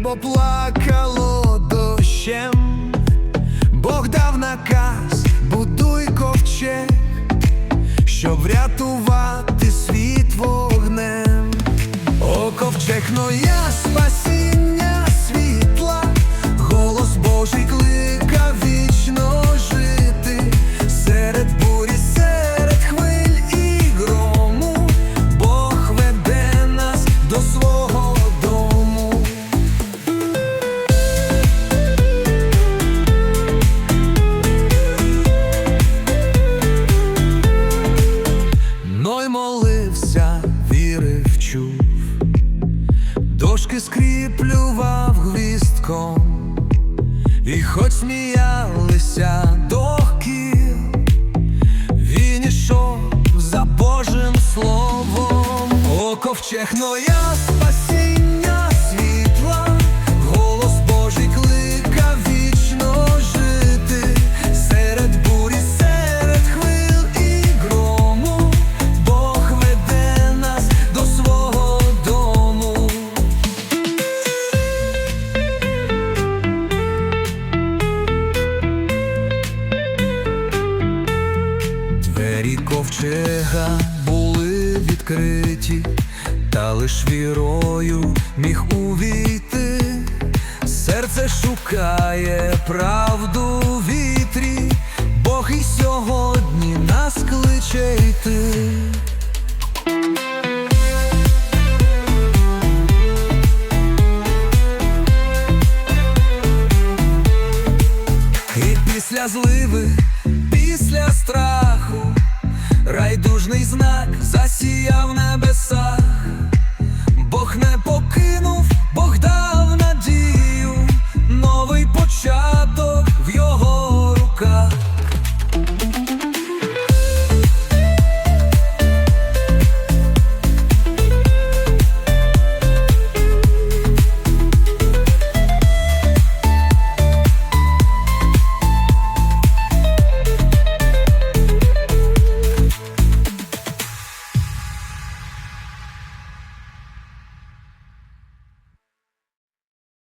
Небо плакало дощем, Бог дав наказ, будуй ковчег, щоб врятувати світ вогнем, о ковчег, но я спасі. подушки скріплював гвістком, і хоч сміялися до кіл, він ішов за Божим словом, О, ковчег, но я ковчега були відкриті, та лиш вірою міг увійти. Серце шукає правду вітрі, Бог і сьогодні нас кличе йти. І після зливи, після страху, райдужний знак.